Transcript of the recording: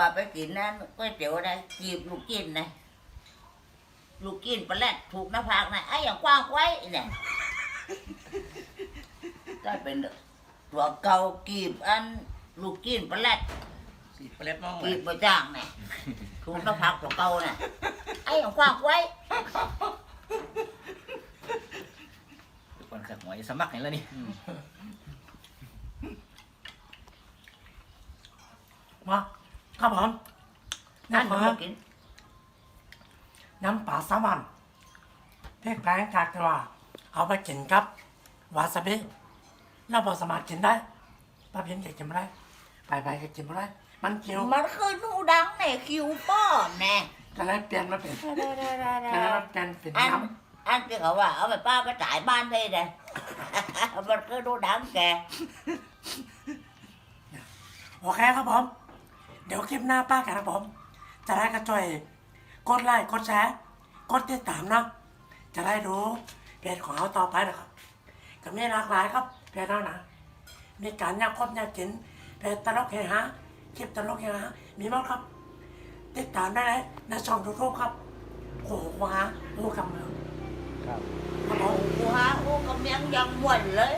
ว่าไปกินนั่นก๋วยเตี๋ยวอะไรจีบลูกกินนะลูกกินปลาแรดถูกหน้าผากนะไอ้อย่างกว้างไว้เนี่ยก็เป็นตัวเก่ากีบอันลูกกินปลาแรดสีเปล็ดมองเลกียบประจ้างเนี่ยถูกหน้าผากตัวเก่าน่ะไอ้อย่างกว้างไว้ทุกคนขัดหัวจะสมัครเห็นแล้วนี่มา ครับผมนั่นั่นนมัคืนอกินน้ำปลาแซลมอนพริกแกงกากกระเอาไปกินครับ วาซาบิเราบอกสามารถกินได้ป้าเพียนแกกินไม่ได้ไปไปแกกินไม่ได้ มันเคี้ยวมันคือหนูดังในคิวป้อนแน่ก็เลยเปลี่ยนมาเป็นก็เลยมาเปลี่ยนเป็นอันน้อันที่เขาว่า เอาไปป้าไปจ่ายบ้านได้เลยมันคือหนูดังแกำโอเคครับผม เดี๋ยวคลิปหน้าป้ากันครับผม จะได้ก็ช่วยกดไลค์กดแชร์กดติดตามนะจะได้รู้เพจของเราต่อไปนะครับก็มีหลากหลายครับเพจเรานะมีการยักคบยักกินเพจตลกเฮฮาคลิปตลกเฮฮามีหมดครับ ติดตามได้เลยในช่องยูทูบครับโอ้โหว้าโอ้กำเมืองครับ ครับผมกูฮะกูกำยังยังม่วนเลย